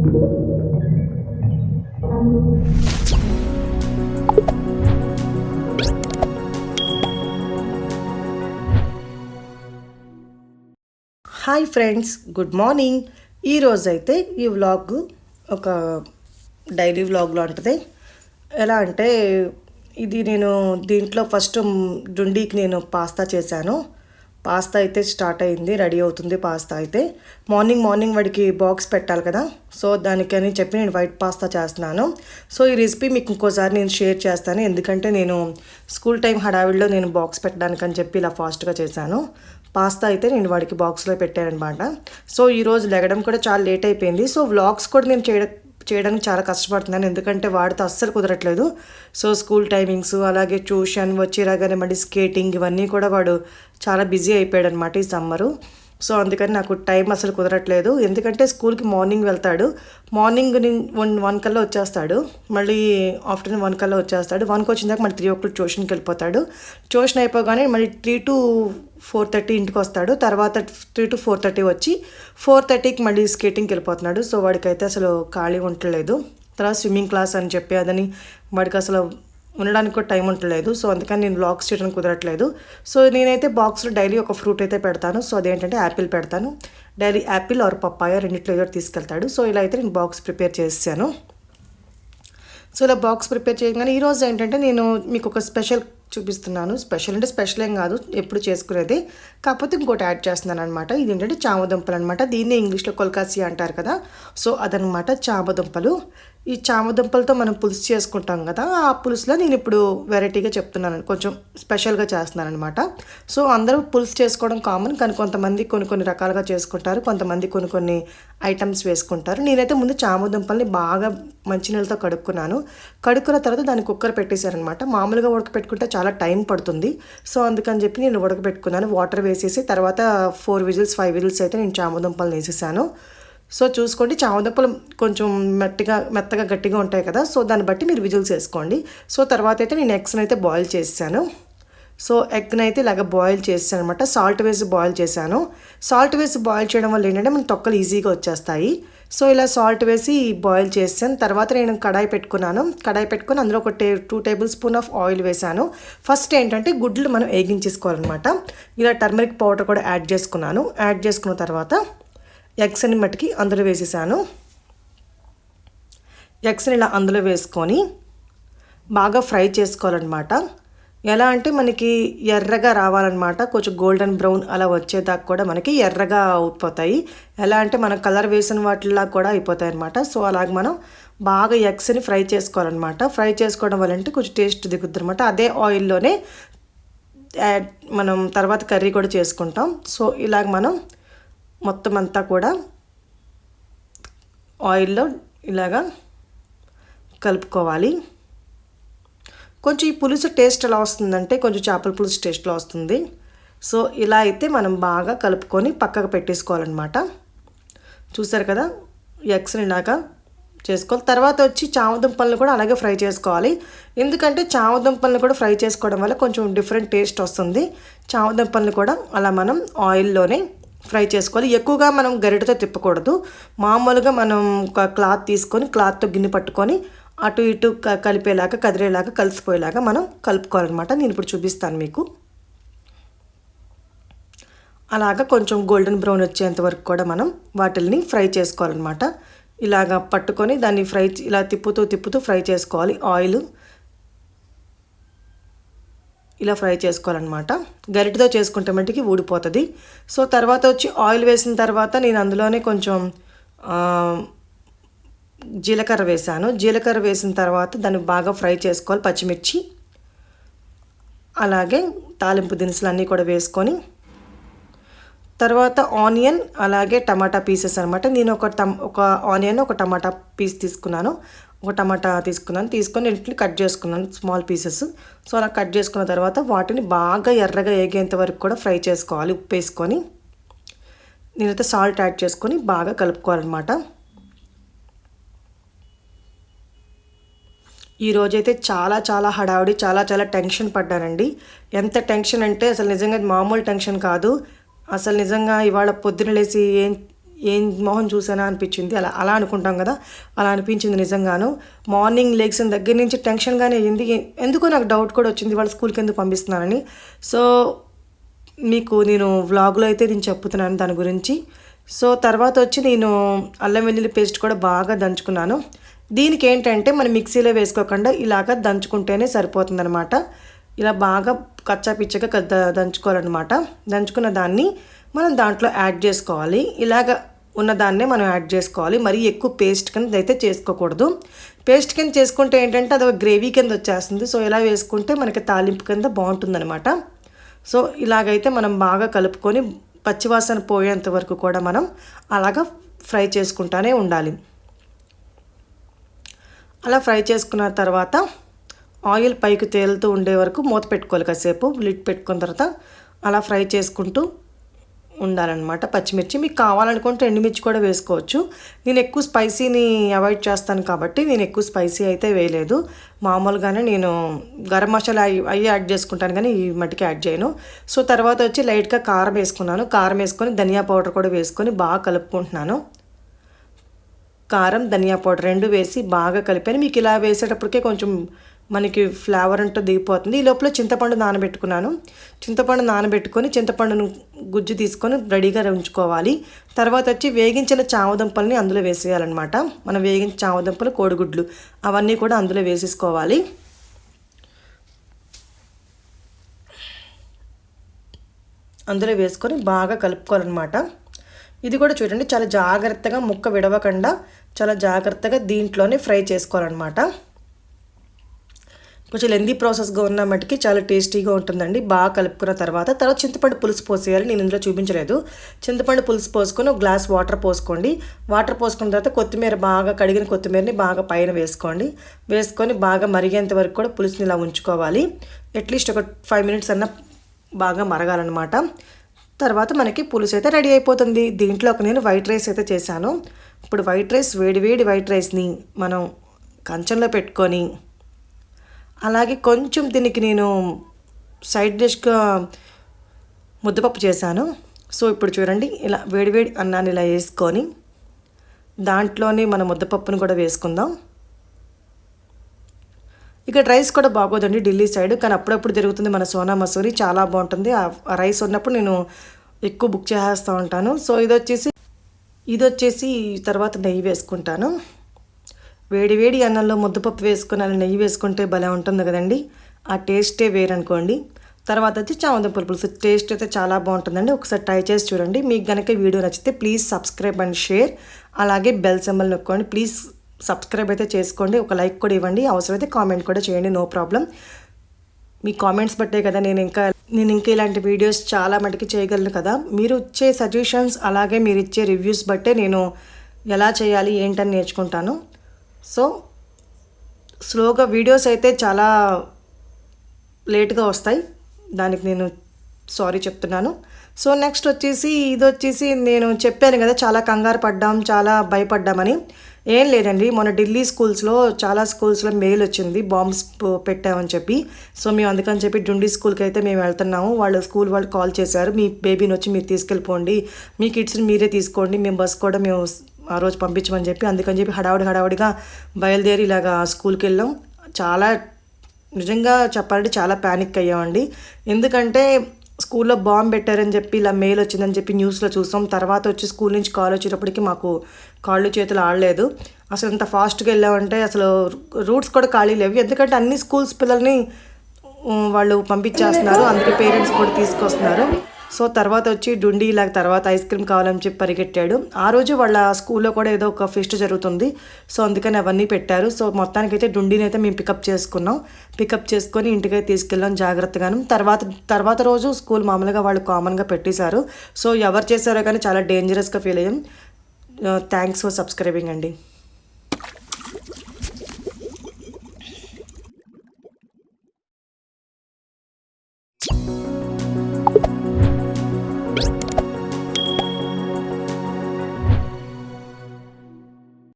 Hi friends good morning. ఈరోజైతే ఈ vlog ఒక డైలీ వ్లాగ్లో ఉంటుంది. ఎలా అంటే ఇది నేను దీంట్లో ఫస్ట్ డుండీకి నేను పాస్తా చేశాను. పాస్తా అయితే స్టార్ట్ అయింది రెడీ అవుతుంది పాస్తా అయితే. మార్నింగ్ మార్నింగ్ వాడికి బాక్స్ పెట్టాలి కదా. సో దానికని చెప్పి నేను వైట్ పాస్తా చేస్తున్నాను. సో ఈ రెసిపీ మీకు ఇంకోసారి నేను షేర్ చేస్తాను. ఎందుకంటే నేను స్కూల్ టైం హడావిడిలో నేను బాక్స్ పెట్టడానికి అని చెప్పి ఇలా ఫాస్ట్గా చేశాను. పాస్తా అయితే నేను వాడికి బాక్స్లో పెట్టానమాట సో ఈరోజు లెగడం కూడా చాలా లేట్ అయిపోయింది. సో వ్లాగ్స్ కూడా నేను చేయడం చేయడానికి చాలా కష్టపడుతున్నాను. ఎందుకంటే వాడితో అస్సలు కుదరట్లేదు. సో స్కూల్ టైమింగ్స్ అలాగే ట్యూషన్ వచ్చి రాగానే మళ్ళీ స్కేటింగ్ ఇవన్నీ కూడా వాడు చాలా బిజీ అయిపోయాడు అనమాట ఈ సమ్మరు. సో అందుకని నాకు టైం అసలు కుదరట్లేదు. ఎందుకంటే స్కూల్కి మార్నింగ్ వెళ్తాడు. మార్నింగ్ వన్ వన్ కల్లా వచ్చేస్తాడు. మళ్ళీ ఆఫ్టర్నూన్ వన్ కల్లా వచ్చేస్తాడు. వన్కి వచ్చినదాకా మళ్ళీ త్రీ ఓ క్లాక్ ట్యూషన్కి వెళ్ళిపోతాడు. ట్యూషన్ అయిపోగానే మళ్ళీ త్రీ టు ఫోర్ థర్టీ ఇంటికి వస్తాడు. తర్వాత త్రీ టు ఫోర్ థర్టీ వచ్చి ఫోర్ థర్టీకి మళ్ళీ స్కేటింగ్కి వెళ్ళిపోతున్నాడు. సో వాడికైతే అసలు ఖాళీ ఉండలేదు తర్వాత స్విమ్మింగ్ క్లాస్ అని చెప్పి అదని వాడికి అసలు ఉండడానికి కూడా టైం ఉండలేదు. సో అందుకని నేను బ్లాగ్స్ చేయడానికి కుదరట్లేదు. సో నేనైతే బాక్స్లో డైలీ ఒక ఫ్రూట్ అయితే పెడతాను. సో అదేంటంటే యాపిల్ పెడతాను. డైలీ యాపిల్ ఆర్ పప్పాయ రెండిట్లో ఏదో తీసుకెళ్తాడు. సో ఇలా అయితే నేను బాక్స్ ప్రిపేర్ చేశాను. సో ఇలా బాక్స్ ప్రిపేర్ చేయగానే ఈరోజు ఏంటంటే నేను మీకు ఒక స్పెషల్ చూపిస్తున్నాను. స్పెషల్ అంటే స్పెషల్ ఏం కాదు. ఎప్పుడు చేసుకునేది. కాకపోతే ఇంకోటి యాడ్ చేస్తున్నాను అనమాట ఇది ఏంటంటే చామదుంపలు అనమాట దీన్ని ఇంగ్లీష్లో కొల్కాసి అంటారు కదా. సో అదనమాట చామదుంపలు. ఈ చామదుంపలతో మనం పులుసు చేసుకుంటాం కదా ఆ పులుసులో నేను ఇప్పుడు వెరైటీగా చెప్తున్నాను. కొంచెం స్పెషల్గా చేస్తున్నాను అనమాట సో అందరూ పులుసు చేసుకోవడం కామన్ కానీ కొంతమంది కొన్ని కొన్ని రకాలుగా చేసుకుంటారు. కొంతమంది కొన్ని కొన్ని ఐటమ్స్ వేసుకుంటారు. నేనైతే ముందు చామదుంపల్ని బాగా మంచినీళ్ళతో కడుక్కున్నాను. కడుక్కున్న తర్వాత దాన్ని కుక్కర్ పెట్టేశారనమాట మామూలుగా ఉడకపెట్టుకుంటే చాలా టైం పడుతుంది. సో అందుకని చెప్పి నేను ఉడకబెట్టుకున్నాను. వాటర్ వేసేసి తర్వాత ఫోర్ విజిల్స్ ఫైవ్ విజిల్స్ అయితే నేను చామదుంపలు వేసేసాను. సో చూసుకోండి చామదుంపలు కొంచెం మెత్తగా మెత్తగా గట్టిగా ఉంటాయి కదా సో దాన్ని బట్టి మీరు విజిల్స్ వేసుకోండి. సో తర్వాత అయితే నేను ఎగ్స్ని అయితే బాయిల్ చేసాను సో ఎగ్ని అయితే ఇలాగ బాయిల్ చేసాను అనమాట సాల్ట్ వేసి బాయిల్ చేశాను. సాల్ట్ వేసి బాయిల్ చేయడం వల్ల ఏంటంటే మన తొక్కలు ఈజీగా వచ్చేస్తాయి. సో ఇలా సాల్ట్ వేసి బాయిల్ చేసాను తర్వాత నేను కడాయి పెట్టుకున్నాను. కడాయి పెట్టుకుని అందులో ఒక టే two tablespoon of oil వేసాను ఫస్ట్ ఏంటంటే గుడ్లు మనం వేగించేసుకోవాలన్నమాట ఇలా టర్మరిక్ పౌడర్ కూడా యాడ్ చేసుకున్నాను. యాడ్ చేసుకున్న తర్వాత ఎగ్స్ని మట్టుకి అందులో వేసేసాను. ఎగ్స్ని ఇలా అందులో వేసుకొని బాగా ఫ్రై చేసుకోవాలన్నమాట. ఎలా అంటే మనకి ఎర్రగా రావాలన్నమాట. కొంచెం గోల్డెన్ బ్రౌన్ అలా వచ్చేదాకా కూడా మనకి ఎర్రగా అయిపోతాయి. ఎలా అంటే మనం కలర్ వేసిన వాటిలా కూడా అయిపోతాయి అనమాట సో అలాగే మనం బాగా ఎగ్స్ని ఫ్రై చేసుకోవాలన్నమాట. ఫ్రై చేసుకోవడం వల్ల అంటే కొంచెం టేస్ట్ దిగుద్ది అనమాట అదే ఆయిల్లోనే యాడ్ మనం తర్వాత కర్రీ కూడా చేసుకుంటాం. సో ఇలాగ మనం మొత్తం అంతా కూడా ఆయిల్లో ఇలాగా కలుపుకోవాలి. కొంచెం ఈ పులుసు టేస్ట్ ఎలా వస్తుందంటే కొంచెం చేపల పులుసు టేస్ట్లో వస్తుంది. సో ఇలా అయితే మనం బాగా కలుపుకొని పక్కకు పెట్టేసుకోవాలన్నమాట. చూసారు కదా? ఎగ్స్ని ఇలాగా చేసుకోవాలి. తర్వాత వచ్చి చామదుంపలను కూడా అలాగే ఫ్రై చేసుకోవాలి. ఎందుకంటే చామదుంపలను కూడా ఫ్రై చేసుకోవడం వల్ల కొంచెం డిఫరెంట్ టేస్ట్ వస్తుంది. చామదుంపలను కూడా అలా మనం ఆయిల్లోనే ఫ్రై చేసుకోవాలి. ఎక్కువగా మనం గరిటతో తిప్పకూడదు. మామూలుగా మనం ఒక క్లాత్ తీసుకొని క్లాత్తో గిన్నె పట్టుకొని అటు ఇటు కలిపేలాగా కదిలేలాగా కలిసిపోయేలాగా మనం కలుపుకోవాలన్నమాట. నేను ఇప్పుడు చూపిస్తాను మీకు. అలాగా కొంచెం గోల్డెన్ బ్రౌన్ వచ్చేంత వరకు కూడా మనం వాటిల్ని ఫ్రై చేసుకోవాలన్నమాట. ఇలాగా పట్టుకొని దాన్ని ఫ్రై ఇలా తిప్పుతూ తిప్పుతూ ఫ్రై చేసుకోవాలి. ఆయిల్ ఇలా ఫ్రై చేసుకోవాలన్నమాట. గరిటతో చేసుకుంటే మట్టికి ఊడిపోతుంది. సో తర్వాత వచ్చి ఆయిల్ వేసిన తర్వాత నేను అందులోనే కొంచెం జీలకర్ర వేసాను. జీలకర్ర వేసిన తర్వాత దాన్ని బాగా ఫ్రై చేసుకోవాలి పచ్చిమిర్చి. అలాగే తాలింపు దినుసులు అన్నీ కూడా వేసుకొని. తర్వాత ఆనియన్ అలాగే టమాటా పీసెస్ అనమాట నేను ఒక టమ్ ఒక ఆనియన్ ఒక టమాటా పీస్ తీసుకున్నాను. ఒక టమాటా తీసుకున్నాను. తీసుకొని ఇంటిని కట్ చేసుకున్నాను స్మాల్ పీసెస్. సో అలా కట్ చేసుకున్న తర్వాత వాటిని బాగా ఎర్రగా వేగేంత వరకు కూడా ఫ్రై చేసుకోవాలి. ఉప్పు వేసుకొని నేనైతే సాల్ట్ యాడ్ చేసుకొని బాగా కలుపుకోవాలన్నమాట. ఈరోజైతే చాలా చాలా హడావిడి చాలా చాలా టెన్షన్ పడ్డానండి. ఎంత టెన్షన్ అంటే అసలు నిజంగా మామూలు టెన్షన్ కాదు. అసలు నిజంగా ఇవాళ పొద్దున లేచి ఏం ఏం మొహం చూసానా అనిపించింది. అలా అలా అనుకుంటాం కదా. అలా అనిపించింది నిజంగాను. మార్నింగ్ లెగ్స్ దగ్గర నుంచి టెన్షన్గానే అయ్యింది ఎందుకో నాకు డౌట్ కూడా వచ్చింది. వాళ్ళ స్కూల్కి ఎందుకు పంపిస్తున్నానని. సో మీకు నేను వ్లాగ్లో అయితే నేను చెప్తున్నాను దాని గురించి. సో తర్వాత వచ్చి నేను అల్లం వెల్లుల్లి పేస్ట్ కూడా బాగా దంచుకున్నాను. దీనికి ఏంటంటే మనం మిక్సీలో వేసుకోకుండా ఇలాగ దంచుకుంటేనే సరిపోతుందనమాట ఇలా బాగా కచ్చా పిచ్చగా దంచుకోవాలన్నమాట. దంచుకున్న దాన్ని మనం దాంట్లో యాడ్ చేసుకోవాలి. ఇలాగ ఉన్నదాన్నే మనం యాడ్ చేసుకోవాలి. మరీ ఎక్కువ పేస్ట్ కింద అయితే చేసుకోకూడదు. పేస్ట్ కింద చేసుకుంటే ఏంటంటే అది ఒక గ్రేవీ కింద వచ్చేస్తుంది. సో ఇలా వేసుకుంటే మనకి తాలింపు కింద బాగుంటుందన్నమాట. సో ఇలాగైతే మనం బాగా కలుపుకొని పచ్చివాసన పోయేంత వరకు కూడా మనం అలాగ ఫ్రై చేసుకుంటానే ఉండాలి. అలా ఫ్రై చేసుకున్న తర్వాత ఆయిల్ పైకి తేలుతూ ఉండే వరకు మూత పెట్టుకోవాలి కాసేపు. లిడ్ పెట్టుకున్న తర్వాత అలా ఫ్రై చేసుకుంటూ ఉండాలన్నమాట. పచ్చిమిర్చి మీకు కావాలనుకుంటే ఎండుమిర్చి కూడా వేసుకోవచ్చు. నేను ఎక్కువ స్పైసీని అవాయిడ్ చేస్తాను కాబట్టి నేను ఎక్కువ స్పైసీ అయితే వేయలేదు. మామూలుగానే నేను గరం మసాలా అవి యాడ్ చేసుకుంటాను కానీ ఈ మట్టికి యాడ్ చేయను. సో తర్వాత వచ్చి లైట్గా కారం వేసుకున్నాను. కారం వేసుకొని ధనియా పౌడర్ కూడా వేసుకొని బాగా కలుపుకుంటున్నాను. కారం ధనియా పౌడర్ రెండు వేసి బాగా కలిపాను. మీకు ఇలా వేసేటప్పటికే కొంచెం మనకి ఫ్లేవర్ అంటూ దిగిపోతుంది. ఈ లోపల చింతపండు నానబెట్టుకున్నాను. చింతపండు నానబెట్టుకొని చింతపండును గుజ్జు తీసుకొని రెడీగా ఉంచుకోవాలి. తర్వాత వచ్చి వేగించిన చామదుంపల్ని అందులో వేసేయాలన్నమాట. మనం వేగించిన చామదుంపలు కోడిగుడ్లు అవన్నీ కూడా అందులో వేసేసుకోవాలి. అందులో వేసుకొని బాగా కలుపుకోవాలన్నమాట. ఇది కూడా చూడండి చాలా జాగ్రత్తగా ముక్క విడవకుండా చాలా జాగ్రత్తగా దీంట్లోనే ఫ్రై చేసుకోవాలన్నమాట. కొంచెం లెందీ ప్రాసెస్గా ఉన్న మటుకి చాలా టేస్టీగా ఉంటుందండి. బాగా కలుపుకున్న తర్వాత తర్వాత చింతపండు పులుసు పోసేయాలి. నేను ఇందులో చూపించలేదు. చింతపండు పులుసు పోసుకొని ఒక గ్లాస్ వాటర్ పోసుకోండి. వాటర్ పోసుకున్న తర్వాత కొత్తిమీర బాగా కడిగిన కొత్తిమీరని బాగా పైన వేసుకోండి. వేసుకొని బాగా మరిగేంత వరకు కూడా పులుసుని ఇలా ఉంచుకోవాలి. అట్లీస్ట్ ఒక ఫైవ్ మినిట్స్ అన్న బాగా మరగాలన్నమాట. తర్వాత మనకి పులుసు అయితే రెడీ అయిపోతుంది. దీంట్లో ఒక నేను వైట్ రైస్ అయితే చేశాను. ఇప్పుడు వైట్ రైస్ వేడి వేడి వైట్ రైస్ని మనం కంచంలో పెట్టుకొని అలాగే కొంచెం దీనికి నేను సైడ్ డిష్గా ముద్దపప్పు చేశాను. సో ఇప్పుడు చూడండి ఇలా వేడివేడి అన్నాన్ని ఇలా వేసుకొని దాంట్లోనే మన ముద్దపప్పును కూడా వేసుకుందాం. ఇక్కడ రైస్ కూడా బాగోదండి ఢిల్లీ సైడ్ కానీ అప్పుడప్పుడు జరుగుతుంది మన సోనా మసూరి చాలా బాగుంటుంది. ఆ రైస్ ఉన్నప్పుడు నేను ఎక్కువ బుక్ చేసేస్తూ ఉంటాను. సో ఇది వచ్చేసి ఇది వచ్చేసి తర్వాత నెయ్యి వేసుకుంటాను. వేడి వేడి అన్నంలో ముద్దపప్పు వేసుకుని అలా నెయ్యి వేసుకుంటే భలే ఉంటుంది కదండి. ఆ టేస్టే వేరనుకోండి. తర్వాత వచ్చి చామంతి పులుసు టేస్ట్ అయితే చాలా బాగుంటుందండి. ఒకసారి ట్రై చేసి చూడండి. మీకు కనుక వీడియో నచ్చితే ప్లీజ్ సబ్స్క్రైబ్ అండ్ షేర్. అలాగే బెల్ సింబల్ నొక్కోండి. ప్లీజ్ సబ్స్క్రైబ్ అయితే చేసుకోండి. ఒక లైక్ కూడా ఇవ్వండి. అవసరమైతే కామెంట్ కూడా చేయండి. No problem. మీ కామెంట్స్ బట్టే కదా నేను ఇంకా నేను ఇంకా ఇలాంటి వీడియోస్ చాలా మటుకి చేయగలను కదా. మీరు ఇచ్చే సజెషన్స్ అలాగే మీరు ఇచ్చే రివ్యూస్ బట్టే నేను ఎలా చేయాలి ఏంటని నేర్చుకుంటాను. సో స్లోగా వీడియోస్ అయితే చాలా లేట్గా వస్తాయి. దానికి నేను సారీ చెప్తున్నాను. సో నెక్స్ట్ వచ్చేసి ఇది వచ్చేసి నేను చెప్పాను కదా చాలా కంగారు పడ్డాం చాలా భయపడ్డామని. ఏం లేదండి మొన్న ఢిల్లీ స్కూల్స్లో చాలా స్కూల్స్లో మెయిల్ వచ్చింది బాంబ్స్ పెట్టామని చెప్పి. సో మేము అందుకని చెప్పి డుండి స్కూల్కి అయితే మేము వెళ్తున్నాము. వాళ్ళు స్కూల్ వాళ్ళు కాల్ చేశారు మీ బేబీని వచ్చి మీరు తీసుకెళ్ళిపోండి మీ కిడ్స్ని మీరే తీసుకోండి మేము బస్ కూడా మేము ఆ రోజు పంపించమని చెప్పి అందుకని చెప్పి హడావుడి హడావుడిగా బయలుదేరి ఇలాగా స్కూల్కి వెళ్ళాం. చాలా నిజంగా చెప్పాలంటే చాలా ప్యానిక్ అయ్యామండి. ఎందుకంటే స్కూల్లో బాంబ్ పెట్టారని చెప్పి ఇలా మెయిల్ వచ్చిందని చెప్పి న్యూస్లో చూసాం. తర్వాత వచ్చి స్కూల్ నుంచి కాల్ వచ్చేటప్పటికి మాకు కాళ్ళు చేతులు ఆడలేదు. అసలు ఎంత ఫాస్ట్గా వెళ్ళామంటే అసలు రూట్స్ కూడా ఖాళీ లేవు. ఎందుకంటే అన్ని స్కూల్స్ పిల్లల్ని వాళ్ళు పంపించేస్తున్నారు. అందుకే పేరెంట్స్ కూడా తీసుకొస్తున్నారు. సో తర్వాత వచ్చి డుండి ఇలా తర్వాత ఐస్ క్రీమ్ కావాలని చెప్పి పరిగెట్టాడు. ఆ రోజు వాళ్ళ స్కూల్లో కూడా ఏదో ఒక ఫెస్ట్ జరుగుతుంది. సో అందుకని అవన్నీ పెట్టారు. సో మొత్తానికైతే డుండిని అయితే మేము పికప్ చేసుకున్నాం. పికప్ చేసుకొని ఇంటికి తీసుకెళ్ళాం జాగ్రత్తగాను. తర్వాత తర్వాత రోజు స్కూల్ మామూలుగా వాళ్ళు కామన్గా పెట్టేశారు. సో ఎవరు చేశారో కానీ చాలా డేంజరస్గా ఫీల్ అయ్యాం. థ్యాంక్స్ ఫర్ సబ్స్క్రైబింగ్ అండి.